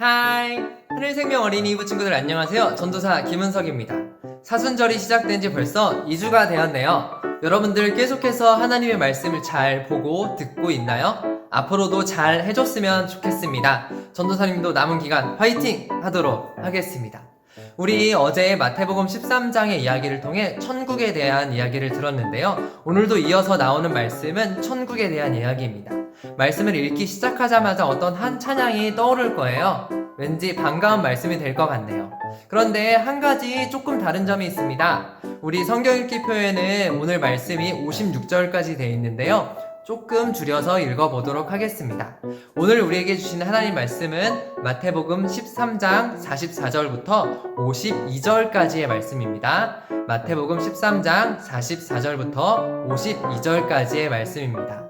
하이. 하늘생명 어린이부 친구들 안녕하세요. 전도사 김은석입니다. 사순절이 시작된 지 벌써 2주가 되었네요. 여러분들 계속해서 하나님의 말씀을 잘 보고 듣고 있나요? 앞으로도 잘 해줬으면 좋겠습니다. 전도사님도 남은 기간 화이팅 하도록 하겠습니다. 우리 어제 마태복음 13장의 이야기를 통해 천국에 대한 이야기를 들었는데요. 오늘도 이어서 나오는 말씀은 천국에 대한 이야기입니다 말씀을 읽기 시작하자마자 어떤 한 찬양이 떠오를 거예요. 왠지 반가운 말씀이 될 것 같네요. 그런데 한 가지 조금 다른 점이 있습니다. 우리 성경 읽기 표에는 오늘 말씀이 56절까지 되어 있는데요. 조금 줄여서 읽어보도록 하겠습니다. 오늘 우리에게 주시는 하나님 말씀은 마태복음 13장 44절부터 52절까지의 말씀입니다. 마태복음 13장 44절부터 52절까지의 말씀입니다.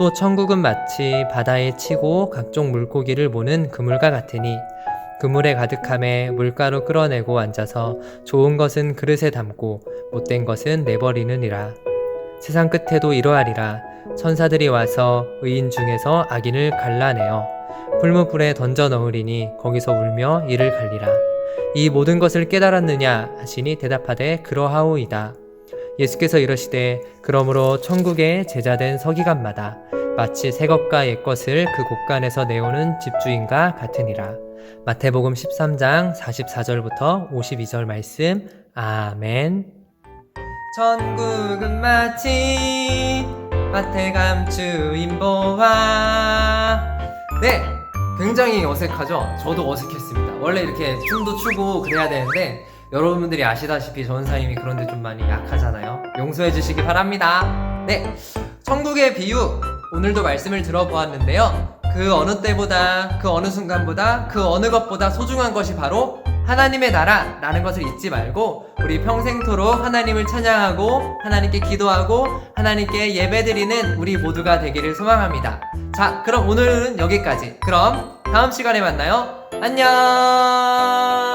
또 천국은 마치 바다에 치고 각종 물고기를 모는 그물과 같으니 그물에 가득함에 물가로 끌어내고 앉아서 좋은 것은 그릇에 담고 못된 것은 내버리느니라. 세상 끝에도 이러하리라. 천사들이 와서 의인 중에서 악인을 갈라내어 풀무불에 던져 넣으리니 거기서 울며 이를 갈리라. 이 모든 것을 깨달았느냐 하시니 대답하되 그러하오이다. 예수께서 이러시되 그러므로 천국의 제자된 서기관마다 마치 새 것과 옛 것을 그 곳간에서 내오는 집주인과 같으니라. 마태복음 13장 44절부터 52절 말씀. 아멘. 천국은 마치 밭에 감추인 보화. 네, 굉장히 어색하죠? 저도 어색했습니다. 원래 이렇게 춤도 추고 그래야 되는데 여러분들이 아시다시피 전사님이 그런데 좀 많이 약하잖아요. 용서해 주시기 바랍니다. 네, 천국의 비유 오늘도 말씀을 들어보았는데요. 그 어느 때보다 그 어느 순간보다 그 어느 것보다 소중한 것이 바로 하나님의 나라라는 것을 잊지 말고 우리 평생토록 하나님을 찬양하고 하나님께 기도하고 하나님께 예배드리는 우리 모두가 되기를 소망합니다. 자, 그럼 오늘은 여기까지. 그럼 다음 시간에 만나요. 안녕!